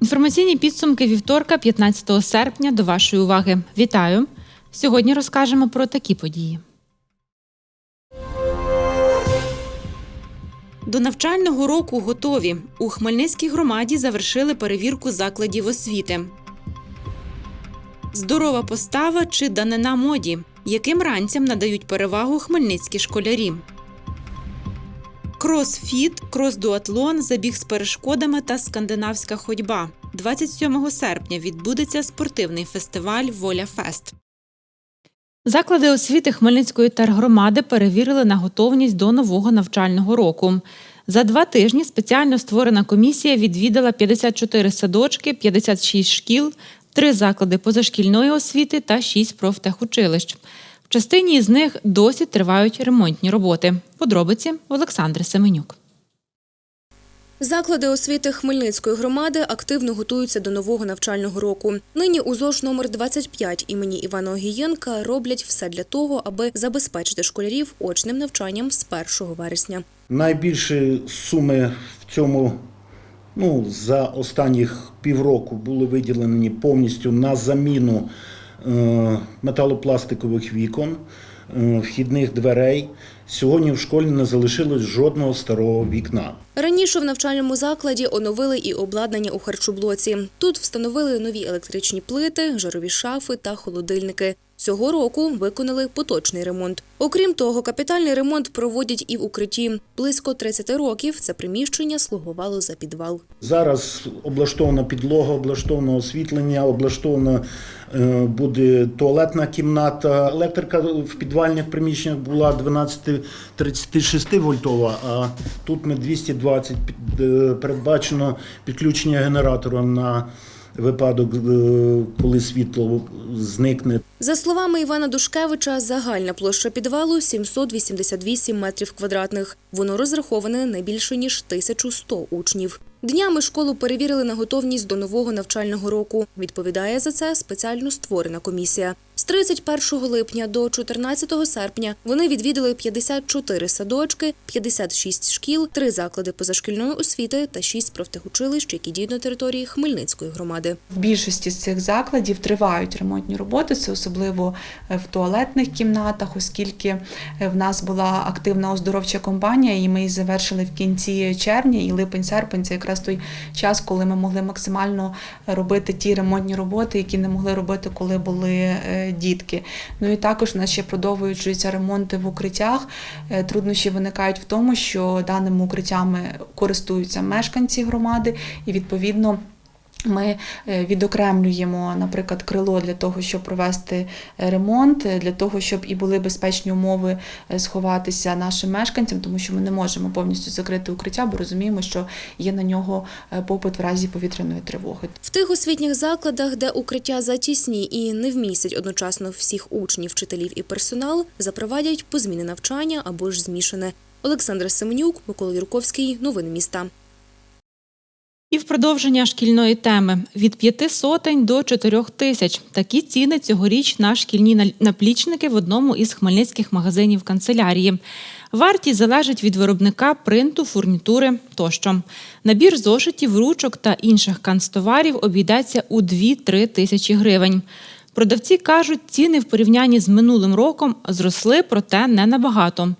Інформаційні підсумки вівторка, 15 серпня. До вашої уваги. Вітаю! Сьогодні розкажемо про такі події. До навчального року готові. У Хмельницькій громаді завершили перевірку закладів освіти. Здорова постава чи данина моді. Яким ранцям надають перевагу хмельницькі школярі? Кросфіт, крос-дуатлон, забіг з перешкодами та скандинавська ходьба. 27 серпня відбудеться спортивний фестиваль Воля Фест. Заклади освіти Хмельницької тергромади перевірили на готовність до нового навчального року. За два тижні спеціально створена комісія відвідала 54 садочки, 56 шкіл, три заклади позашкільної освіти та 6 профтехучилищ. В частині з них досі тривають ремонтні роботи. Подробиці Олександр Семенюк. Заклади освіти Хмельницької громади активно готуються до нового навчального року. Нині у ЗОЖ номер 25 імені Івана Огієнка роблять все для того, аби забезпечити школярів очним навчанням з 1 вересня. Найбільші суми в цьому ну, за останніх півроку були виділені повністю на заміну е, металопластикових вікон, е, вхідних дверей. Сьогодні в школі не залишилось жодного старого вікна. Раніше в навчальному закладі оновили і обладнання у харчоблоці. Тут встановили нові електричні плити, жарові шафи та холодильники. Цього року виконали поточний ремонт. Окрім того, капітальний ремонт проводять і в укритті. Близько 30 років це приміщення слугувало за підвал. Зараз облаштована підлога, облаштоване освітлення, облаштована е, буде туалетна кімната. Електрика в підвальних приміщеннях була 12-36 вольтова, а тут ми 220 під- е, передбачено підключення генератора на випадок, е, коли світло зникне. За словами Івана Душкевича, загальна площа підвалу 788 метрів квадратних. Воно розраховане не більше ніж 1100 учнів. Днями школу перевірили на готовність до нового навчального року. Відповідає за це спеціально створена комісія. З 31 липня до 14 серпня вони відвідали 54 садочки, 56 шкіл, 3 заклади позашкільної освіти та 6 профтехучилищ, які діють на території Хмельницької громади. В більшості з цих закладів тривають ремонтні роботи, це особливо е, в туалетних кімнатах, оскільки е, в нас була активна оздоровча кампанія, і ми її завершили в кінці червня, і липень-серпень це якраз той час, коли ми могли максимально робити ті ремонтні роботи, які не могли робити, коли були е, дітки. Ну і також у нас ще продовжуються ремонти в укриттях. Е, Труднощі виникають в тому, що даними укриттями користуються мешканці громади, і відповідно. Ми е, відокремлюємо, наприклад, крило для того, щоб провести е, ремонт, е, для того, щоб і були безпечні умови сховатися нашим мешканцям, тому що ми не можемо повністю закрити укриття, бо розуміємо, що є на нього попит в разі повітряної тривоги. В тих освітніх закладах, де укриття затісні і не вмістять одночасно всіх учнів, вчителів і персонал, запровадять позміни навчання або ж змішане. Олександр Семенюк, Микола Юрковський. Новини міста. І в продовження шкільної теми від п'яти сотень до чотирьох тисяч. Такі ціни цьогоріч на шкільні наплічники в одному із хмельницьких магазинів канцелярії. Вартість залежить від виробника, принту, фурнітури тощо. Набір зошитів, ручок та інших канцтоварів обійдеться у 2-3 тисячі гривень. Продавці кажуть, ціни в порівнянні з минулим роком зросли, проте не набагато.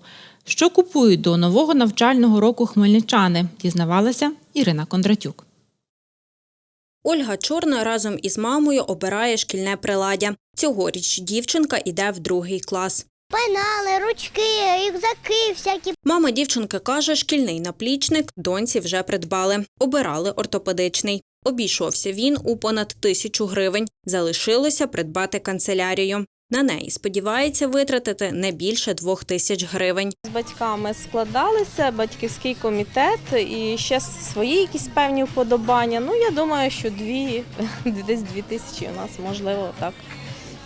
Що купують до нового навчального року хмельничани, дізнавалася Ірина Кондратюк. Ольга Чорна разом із мамою обирає шкільне приладдя. Цьогоріч дівчинка йде в другий клас. Пенали, ручки, рюкзаки всякі. Мама дівчинки каже, шкільний наплічник доньці вже придбали. Обирали ортопедичний. Обійшовся він у понад тисячу гривень. Залишилося придбати канцелярію. На неї сподівається витратити не більше двох тисяч гривень. З батьками складалися, батьківський комітет і ще свої якісь певні вподобання. Ну, я думаю, що дві, десь дві тисячі у нас можливо так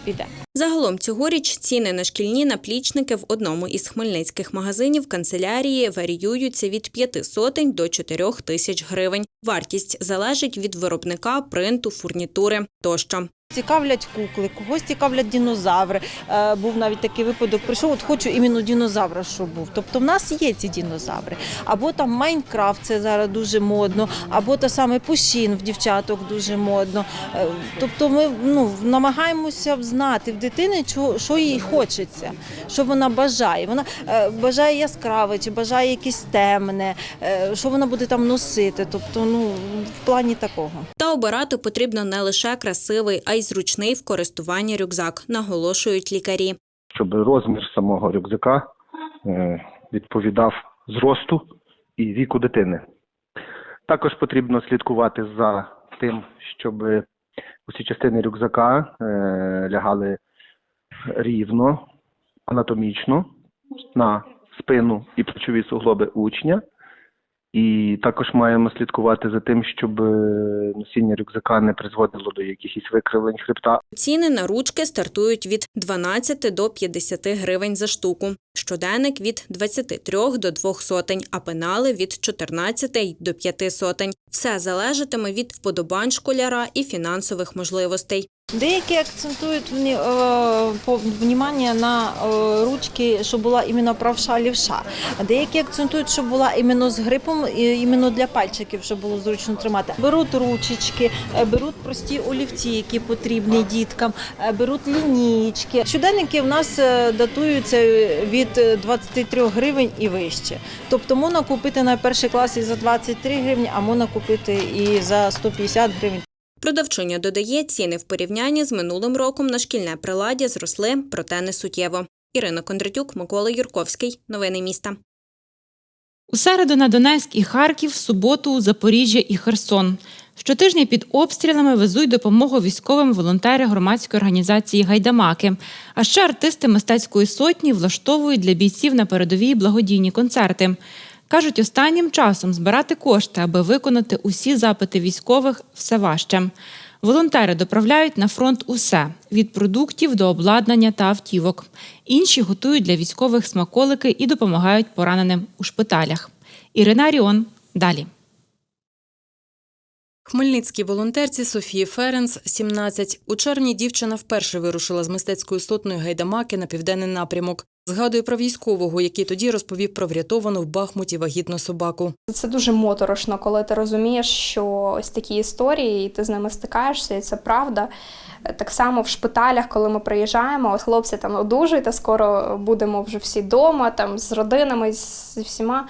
піде. Загалом цьогоріч ціни на шкільні наплічники в одному із хмельницьких магазинів канцелярії варіюються від 5 сотень до 4 тисяч гривень. Вартість залежить від виробника, принту, фурнітури тощо. Цікавлять кукли, когось цікавлять динозаври. Е, був навіть такий випадок, прийшов, от хочу іменно динозавра, щоб був. Тобто в нас є ці динозаври. Або там Майнкрафт, це зараз дуже модно, або те саме Пушін в дівчаток дуже модно. Е, тобто ми ну, намагаємося знати в дитини, що, що їй хочеться, що вона бажає. Вона е, бажає яскраве, чи бажає якесь темне, що вона буде там носити. Тобто, ну, в плані такого. Та обирати потрібно не лише красивий, а й зручний в користуванні рюкзак, наголошують лікарі. щоб розмір самого рюкзака е, відповідав зросту і віку дитини. Також потрібно слідкувати за тим, щоб усі частини рюкзака е, лягали рівно, анатомічно на спину і плечові суглоби учня. І також маємо слідкувати за тим, щоб е, носіння рюкзака не призводило до якихось викривлень хребта Ціни на ручки стартують від 12 до 50 гривень за штуку, щоденник від 23 до 2 сотень, а пенали від 14 до 5 сотень. Все залежатиме від вподобань школяра і фінансових можливостей. Деякі акцентують вні- е, внимання на е, ручки, щоб була іменно правша лівша. А деякі акцентують, щоб була іменно з грипом, іменно для пальчиків, щоб було зручно тримати. Беруть ручечки, е, беруть прості олівці, які потрібні діткам, беруть лінійки. Щоденники в нас датуються від е, 23 гривень і вище. Тобто можна купити на перший клас і за 23 гривні, а можна купити і за 150 гривень. Продавчиня додає, ціни в порівнянні з минулим роком на шкільне приладдя зросли, проте не суттєво. Ірина Кондратюк, Микола Юрковський. Новини міста. У середу на Донецьк і Харків, в суботу Запоріжжя і Херсон. Щотижня під обстрілами везуть допомогу військовим волонтери громадської організації Гайдамаки. А ще артисти мистецької сотні влаштовують для бійців на передовій благодійні концерти. Кажуть, останнім часом збирати кошти, аби виконати усі запити військових, все важче. Волонтери доправляють на фронт усе від продуктів до обладнання та автівок. Інші готують для військових смаколики і допомагають пораненим у шпиталях. Ірина Аріон далі. Хмельницькій волонтерці Софії Ференц 17. У червні дівчина вперше вирушила з мистецькою сотною гайдамаки на південний напрямок. Згадує про військового, який тоді розповів про врятовану в Бахмуті вагітну собаку. Це дуже моторошно, коли ти розумієш, що ось такі історії, і ти з ними стикаєшся, і це правда. Так само в шпиталях, коли ми приїжджаємо, хлопці там одужуйте, скоро будемо вже всі вдома, там з родинами, з всіма.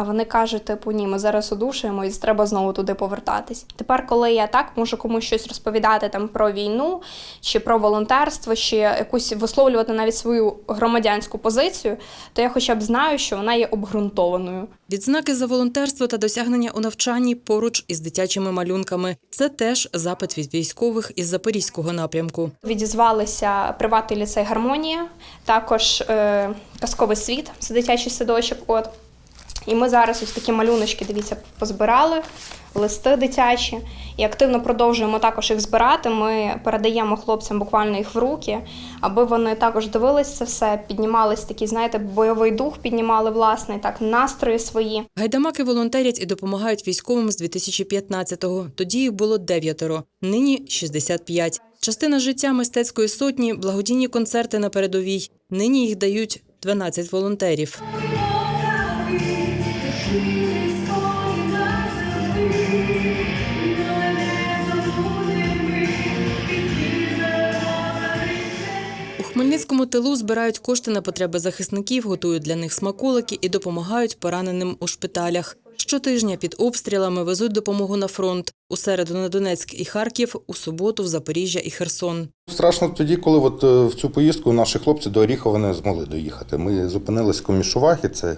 А вони кажуть, типу, ні, ми зараз одушуємо і треба знову туди повертатись. Тепер, коли я так можу комусь щось розповідати там про війну, чи про волонтерство, чи якусь висловлювати навіть свою громадянську позицію, то я хоча б знаю, що вона є обґрунтованою. Відзнаки за волонтерство та досягнення у навчанні поруч із дитячими малюнками. Це теж запит від військових із запорізького напрямку. Відізвалися приватний ліцей Гармонія, також е, казковий світ, це дитячий садочок. От. І ми зараз ось такі малюночки, дивіться, позбирали, листи дитячі, і активно продовжуємо також їх збирати. Ми передаємо хлопцям буквально їх в руки, аби вони також дивились це все, піднімались такий, знаєте, бойовий дух піднімали власний, так настрої свої. Гайдамаки волонтерять і допомагають військовим з 2015-го. Тоді їх було дев'ятеро, нині 65. Частина життя мистецької сотні благодійні концерти на передовій. Нині їх дають 12 волонтерів. Хмельницькому тилу збирають кошти на потреби захисників, готують для них смаколики і допомагають пораненим у шпиталях. Щотижня під обстрілами везуть допомогу на фронт. У середу на Донецьк і Харків, у суботу в Запоріжжя і Херсон. Страшно тоді, коли от е, в цю поїздку наші хлопці до Оріхова не змогли доїхати. Ми зупинились в Комішувахі, це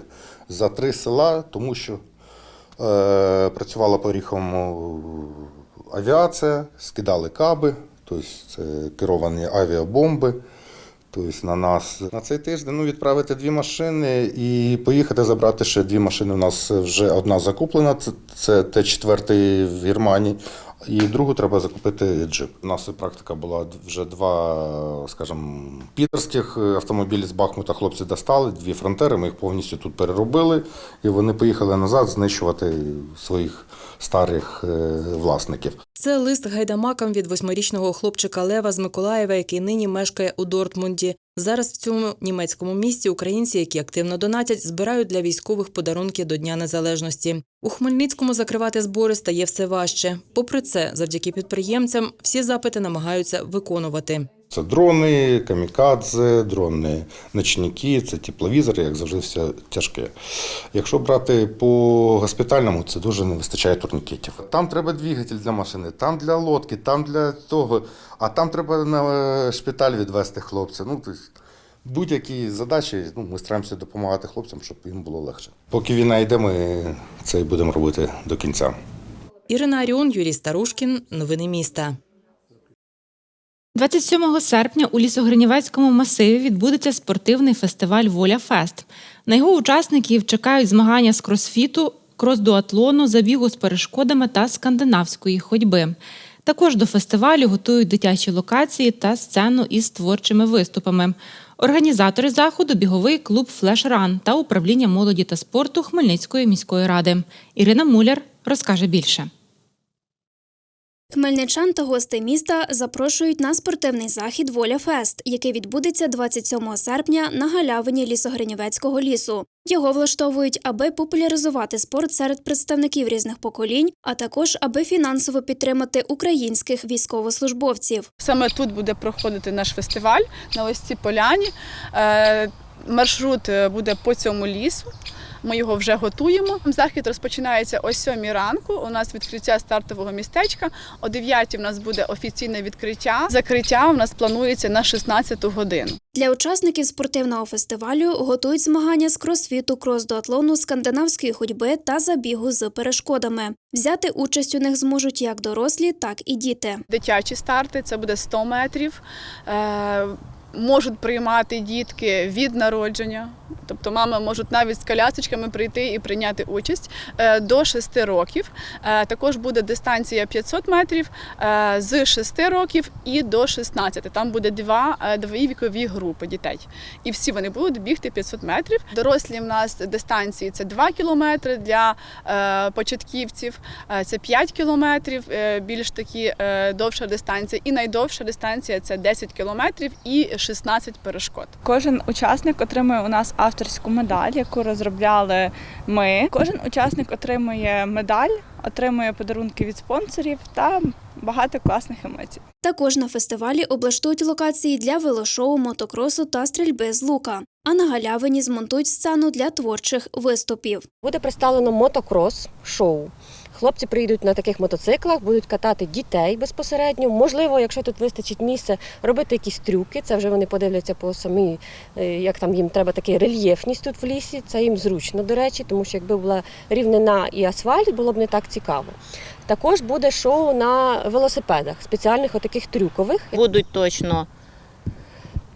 за три села, тому що е, працювала по Оріховому авіація, скидали каби, тобто це керовані авіабомби. Тобто на нас на цей тиждень ну, відправити дві машини і поїхати забрати ще дві машини. У нас вже одна закуплена, це, це Т-4 в Германії, І другу треба закупити джип. У нас практика була вже два, скажімо, пітерських автомобілі з Бахмута. Хлопці достали, дві фронтери. Ми їх повністю тут переробили, і вони поїхали назад знищувати своїх старих е, власників. Це лист гайдамакам від восьмирічного хлопчика Лева з Миколаєва, який нині мешкає у Дортмунді. Зараз в цьому німецькому місті українці, які активно донатять, збирають для військових подарунки до Дня Незалежності. У Хмельницькому закривати збори стає все важче. Попри це, завдяки підприємцям, всі запити намагаються виконувати. Це дрони, камікадзе, дрони ночники, це тепловізори, як завжди, все тяжке. Якщо брати по госпітальному, це дуже не вистачає турнікетів. Там треба двигатель для машини, там для лодки, там для того, а там треба на е, шпиталь відвести хлопця. Ну, тобто, будь-які задачі, ну, ми стараємося допомагати хлопцям, щоб їм було легше. Поки війна йде, ми це і будемо робити до кінця. Ірина Аріон, Юрій Старушкін. Новини міста. 27 серпня у Лісогринівецькому масиві відбудеться спортивний фестиваль Воля Фест. На його учасників чекають змагання з кросфіту, крос-дуатлону, забігу з перешкодами та скандинавської ходьби. Також до фестивалю готують дитячі локації та сцену із творчими виступами. Організатори заходу біговий клуб Флеш Ран та управління молоді та спорту Хмельницької міської ради. Ірина Муляр розкаже більше. Хмельничан та гостей міста запрошують на спортивний захід Воля Фест, який відбудеться 27 серпня на галявині Лісогринівецького лісу. Його влаштовують, аби популяризувати спорт серед представників різних поколінь, а також аби фінансово підтримати українських військовослужбовців. Саме тут буде проходити наш фестиваль на ось цій поляні. Е, Маршрут е, буде по цьому лісу. Ми його вже готуємо. Захід розпочинається о 7 ранку. У нас відкриття стартового містечка. О 9 у нас буде офіційне відкриття. Закриття у нас планується на 16 годину. Для учасників спортивного фестивалю готують змагання з кросфіту, крос-дуатлону, скандинавської ходьби та забігу з перешкодами. Взяти участь у них зможуть як дорослі, так і діти. Дитячі старти це буде 100 метрів. Е, Можуть приймати дітки від народження, тобто мами можуть навіть з колясочками прийти і прийняти участь е, до 6 років. Е, Також буде дистанція 500 метрів е, з 6 років і до 16. Там буде два, дві вікові групи дітей. І всі вони будуть бігти 500 метрів. Дорослі в нас дистанції це 2 кілометри для початківців, це 5 кілометрів, більш такі довша дистанція. І найдовша дистанція це 10 кілометрів і 16 перешкод. Кожен учасник отримує у нас авторську медаль, яку розробляли ми. Кожен учасник отримує медаль, отримує подарунки від спонсорів та багато класних емоцій. Також на фестивалі облаштують локації для велошоу, мотокросу та стрільби з лука. А на галявині змонтують сцену для творчих виступів. Буде представлено мотокрос шоу. Хлопці приїдуть на таких мотоциклах, будуть катати дітей безпосередньо. Можливо, якщо тут вистачить місця, робити якісь трюки. Це вже вони подивляться по самій, е, як там їм треба такий рельєфність тут в лісі. Це їм зручно, до речі, тому що якби була рівнина і асфальт, було б не так цікаво. Також буде шоу на велосипедах, спеціальних отаких трюкових. Будуть точно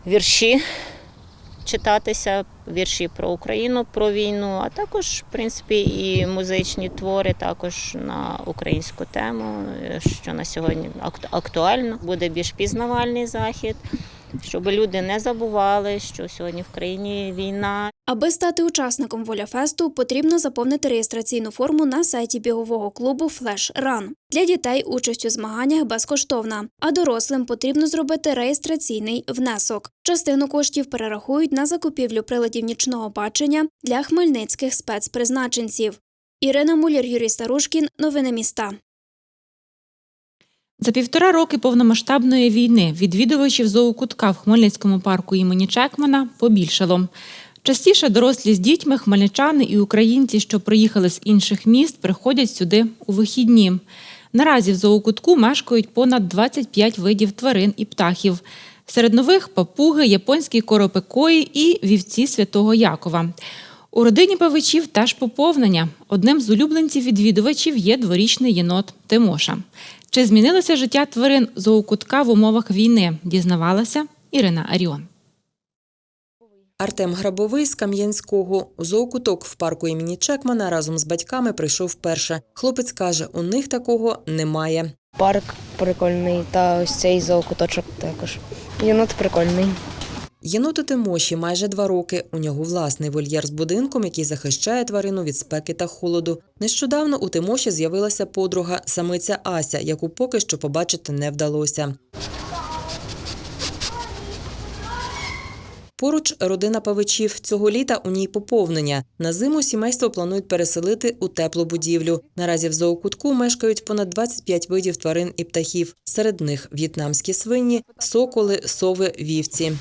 вірші читатися, вірші про Україну, про війну, а також, в принципі, і музичні твори також на українську тему, що на сьогодні акт- актуально. Буде більш пізнавальний захід, щоб люди не забували, що сьогодні в країні війна, Аби стати учасником Воляфесту, потрібно заповнити реєстраційну форму на сайті бігового клубу Flash Run. Для дітей участь у змаганнях безкоштовна, а дорослим потрібно зробити реєстраційний внесок. Частину коштів перерахують на закупівлю приладів нічного бачення для хмельницьких спецпризначенців. Ірина Муляр, Юрій Старушкін. Новини міста. За півтора роки повномасштабної війни відвідувачів зоокутка в Хмельницькому парку імені Чекмана побільшало. Частіше дорослі з дітьми, хмельничани і українці, що приїхали з інших міст, приходять сюди у вихідні. Наразі в зоокутку мешкають понад 25 видів тварин і птахів. Серед нових папуги, японські коропекої і вівці святого Якова. У родині павичів теж поповнення. Одним з улюбленців відвідувачів є дворічний єнот Тимоша. Чи змінилося життя тварин зоокутка в умовах війни? Дізнавалася Ірина Аріон. Артем Грабовий з Кам'янського. У зоокуток в парку імені Чекмана разом з батьками прийшов вперше. Хлопець каже, у них такого немає. Парк прикольний та ось цей зоокуточок також. Єнот прикольний. Єноту Тимоші майже два роки. У нього власний вольєр з будинком, який захищає тварину від спеки та холоду. Нещодавно у Тимоші з'явилася подруга, самиця Ася, яку поки що побачити не вдалося. Поруч родина павичів. Цього літа у ній поповнення. На зиму сімейство планують переселити у теплу будівлю. Наразі в зоокутку мешкають понад 25 видів тварин і птахів. Серед них в'єтнамські свині, соколи, сови, вівці.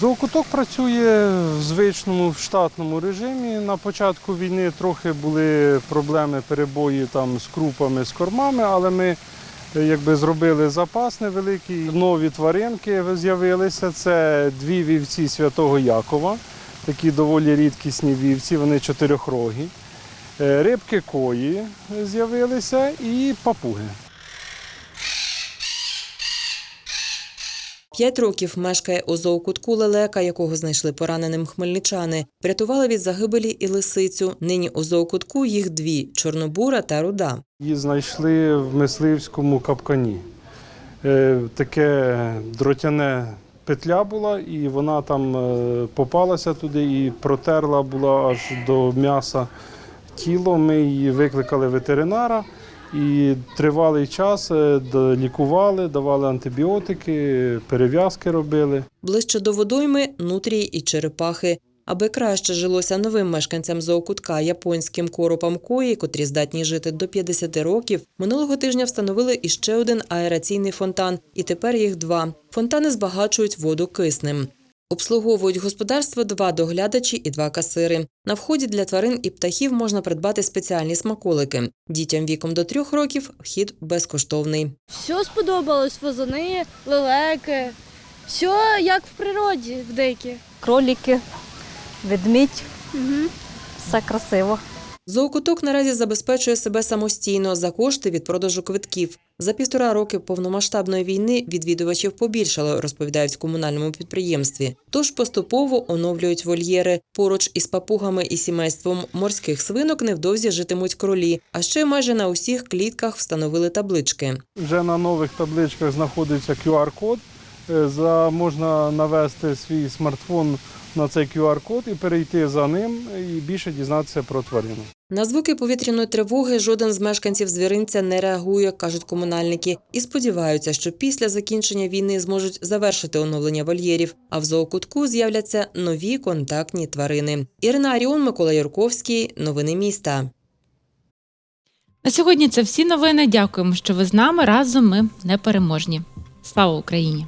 Зоокуток працює в звичному в штатному режимі. На початку війни трохи були проблеми, перебої там з крупами, з кормами, але ми якби зробили запас невеликий. Нові тваринки з'явилися. Це дві вівці святого Якова, такі доволі рідкісні вівці, вони чотирьохрогі. Е, Рибки кої з'явилися і папуги. П'ять років мешкає у зоокутку лелека, якого знайшли пораненим хмельничани. Врятували від загибелі і лисицю. Нині у зоокутку їх дві чорнобура та руда. Її знайшли в мисливському капкані. Е, Таке дротяне петля була, і вона там е, попалася туди і протерла була аж до м'яса тіло. Ми її викликали ветеринара і тривалий час е, лікували, давали антибіотики, перев'язки робили. Ближче до водойми нутрії і черепахи. Аби краще жилося новим мешканцям зоокутка японським коропам кої, котрі здатні жити до 50 років, минулого тижня встановили іще один аераційний фонтан, і тепер їх два. Фонтани збагачують воду киснем. Обслуговують господарство два доглядачі і два касири. На вході для тварин і птахів можна придбати спеціальні смаколики. Дітям віком до трьох років вхід безкоштовний. Все сподобалось, фазани, лелеки. Все як в природі, в дикі. Кроліки, ведмідь, Угу. все красиво. Зоокуток наразі забезпечує себе самостійно за кошти від продажу квитків. За півтора роки повномасштабної війни відвідувачів побільшало, розповідають в комунальному підприємстві. Тож поступово оновлюють вольєри. Поруч із папугами і сімейством морських свинок невдовзі житимуть кролі. А ще майже на усіх клітках встановили таблички. Вже на нових табличках знаходиться QR-код. Е, можна навести свій смартфон на цей QR-код і перейти за ним і більше дізнатися про тварину. На звуки повітряної тривоги жоден з мешканців звіринця не реагує, кажуть комунальники, і сподіваються, що після закінчення війни зможуть завершити оновлення вольєрів, а в зоокутку з'являться нові контактні тварини. Ірина Аріон, Микола Юрковський. Новини міста. На сьогодні це всі новини. Дякуємо, що ви з нами. Разом ми непереможні. Слава Україні!